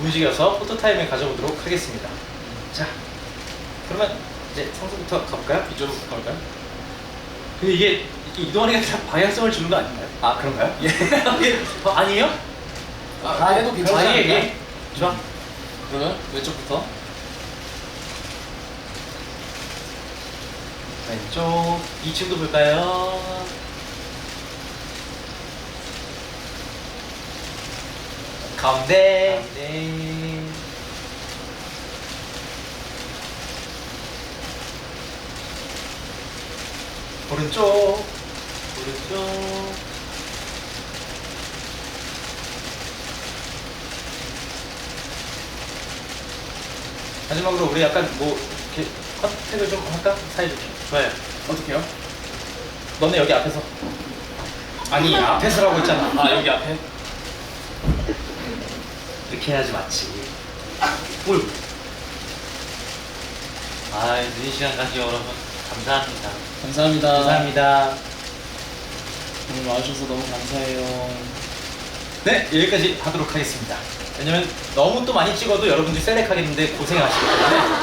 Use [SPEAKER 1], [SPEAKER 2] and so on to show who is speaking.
[SPEAKER 1] 움직여서 포토타임을 가져보도록 하겠습니다. 자, 그러면 이제 성수부터 가볼까요?
[SPEAKER 2] 이쪽으로 가볼까요?
[SPEAKER 1] 근데 이게 이동하니까 다 방향성을 주는 거 아닌가요?
[SPEAKER 2] 아 그런가요?
[SPEAKER 1] 예. 어, 아니에요?
[SPEAKER 2] 아, 해도 괜찮지
[SPEAKER 1] 아, 예? 예. 좋아.
[SPEAKER 2] 그러면 왼쪽부터
[SPEAKER 1] 왼쪽 2층도 볼까요? 가운데. 네. 오른쪽. 오른쪽. 마지막으로 우리 약간 뭐 이렇게 컨택을 좀 할까? 사이좋게 좋아요.
[SPEAKER 2] 어떻게요?
[SPEAKER 1] 너네 여기 앞에서. 아니 앞에서라고 했잖아.
[SPEAKER 2] 아 여기 앞에
[SPEAKER 1] 이렇게 해야지 맞지. 올. 아, 늦은 시간까지 여러분 감사합니다.
[SPEAKER 2] 감사합니다.
[SPEAKER 1] 감사합니다.
[SPEAKER 2] 오늘 와주셔서 너무 감사해요.
[SPEAKER 1] 네, 여기까지 하도록 하겠습니다. 왜냐면 너무 또 많이 찍어도 여러분들이 셀렉하겠는데 고생하시기 때문에